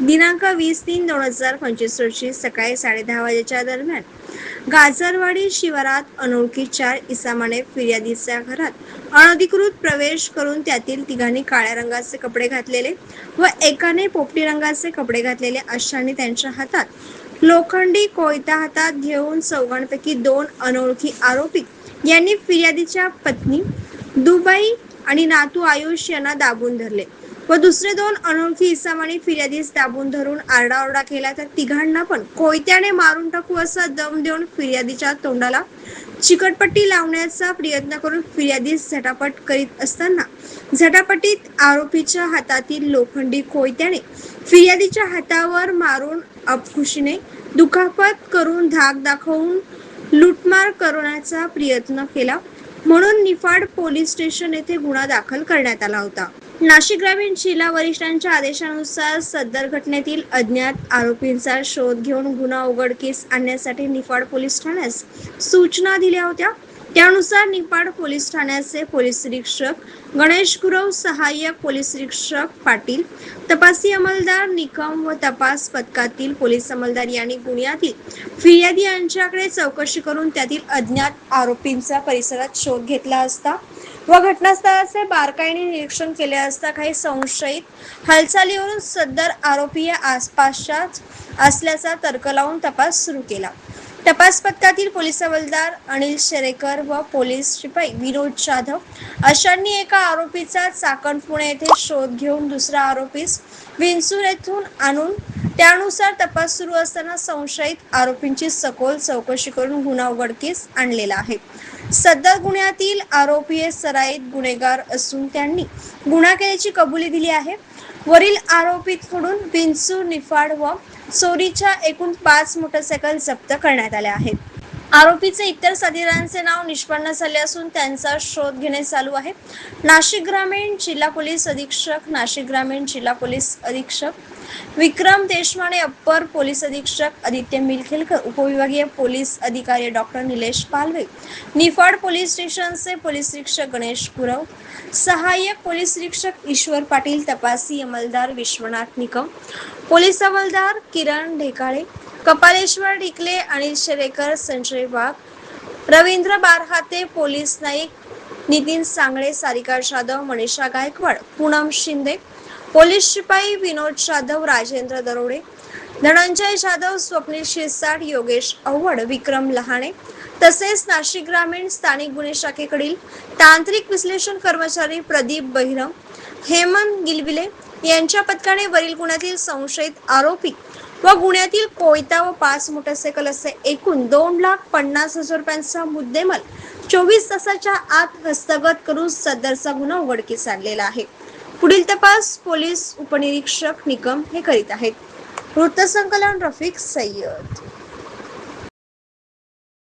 दिनांक वीस तीन दोन हजार पंचवीस रोजी सकाळी साडेदहा वाजेच्या दरम्यान गाजरवाडी शिवारात अनोळखी चार इसामाने फिर्यादीच्या घरात अनधिकृत प्रवेश करून त्यातील तिघांनी काळ्या रंगाचे कपडे घातलेले व एकाने पोपटी रंगाचे कपडे घातलेले अशांनी त्यांच्या हातात लोखंडी कोयता हातात घेऊन चौघांपैकी दोन अनोळखी आरोपी यांनी फिर्यादीच्या पत्नी दुबई आणि नातू आयुष यांना दाबून धरले. व दुसरे दोन अनोळखी इसामाने फिर्यादीस दाबून धरून आरडाओरडा केला. तर तिघांना पण कोयत्याने मारून टाकू असा दम देऊन फिर्यादीच्या तोंडाला चिकटपट्टी लावण्याचा प्रयत्न करून फिर्यादी झटापट करीत असताना झटापटीत आरोपीच्या हातातील लोखंडी कोयत्याने फिर्यादीच्या हातावर मारून अपखुशीने दुखापत करून धाक दाखवून लुटमार करण्याचा प्रयत्न केला. म्हणून निफाड पोलीस स्टेशन येथे गुन्हा दाखल करण्यात आला होता. नाशिक ग्रामीण जिल्हा वरिष्ठांच्या आदेशानुसार सदर घटनेतील अज्ञात आरोपींचा शोध घेऊन गुन्हा उघडकीस आणण्यासाठी निफाड पोलीस ठाण्यास सूचना दिल्या होत्या. त्यानुसार निपाड पोलीस ठाण्याचे पोलीस निरीक्षक गणेश गुरव सहाय्यक पोलीस निरीक्षक पाटील तपासी अंमलदार निकम व तपास पथकातील पोलीस अंमलदार यांनी गुन्ह्यातील फिर्यादी यांच्याकडे चौकशी करून त्यातील अज्ञात आरोपींचा परिसरात शोध घेतला असता व घटनास्थळाचे बारकाईने निरीक्षण केले असता काही संशयित हालचालीवरून सदर आरोपी या आसपासच्याच असल्याचा तर्क लावून तपास सुरू केला. तपास पथकातील पोलीस हवालदार अनिल शेरेकर व पोलीस शिपाई विनोद जाधव अशांनी एका आरोपीचा चाकण पुणे येथे शोध घेऊन दुसरा आरोपीस विंचूर येथून आणून त्यानुसार तपास सुरू असताना संशयित आरोपींची सखोल चौकशी करून गुन्हा उघडकीस आणलेला आहे. सदर गुन्ह्यातील आरोपी हे सराईत गुन्हेगार असून त्यांनी गुन्हा केल्याची कबुली दिली आहे. वरील आरोपीकडून विंचू निफाड व चोरीच्या एकूण पाच मोटरसायकल जप्त करण्यात आल्या आहेत. आरोपीचे इतर साथीदारांचे नाव निष्पन्न झाले असून त्यांचा शोध घेणे चालू आहे. नाशिक ग्रामीण जिल्हा पोलीस अधीक्षक नाशिक ग्रामीण जिल्हा पोलीस अधीक्षक विक्रम देशमाने अप्पर पोलीस अधीक्षक आदित्य मिलखेलकर उपविभागीय पोलीस अधिकारी डॉक्टर निलेश पालवे निफाड पोलीस स्टेशनचे पोलीस निरीक्षक गणेश गुरव सहाय्यक पोलीस निरीक्षक ईश्वर पाटील तपासी अंमलदार विश्वनाथ निकम पोलीस अंमलदार किरण ढेकाळे कपालेश्वर ढिकले अनिल शेरेकर संजय वाघ रवींद्र बारहाते पोलीस नाईक नितीन सांगळे सारिका जाधव मनीषा गायकवाड पूनम शिंदे पोलीस शिपाई विनोद जाधव राजेंद्र दरोडे धनंजय जाधव स्वप्नील शिरसाट योगेश अव्वड विक्रम लहाणे तसेच नाशिक ग्रामीण स्थानिक गुन्हे शाखेकडील तांत्रिक विश्लेषण कर्मचारी प्रदीप बहिरम हेमंत गिलबिले यांच्या पथकाने वरील गुन्ह्यातील संशयित आरोपी व गुन्ह्यातील कोयता व पाच मोटरसायकल असे एकूण दोन लाख पन्नास हजार रुपयांचा मुद्देमाल चोवीस तासाच्या आत हस्तगत करून सदरचा गुन्हा उघडकीस आणलेला आहे. पुढील तपास पोलीस उपनिरीक्षक निकम हे करीत आहेत. वृत्तसंकलन रफिक सय्यद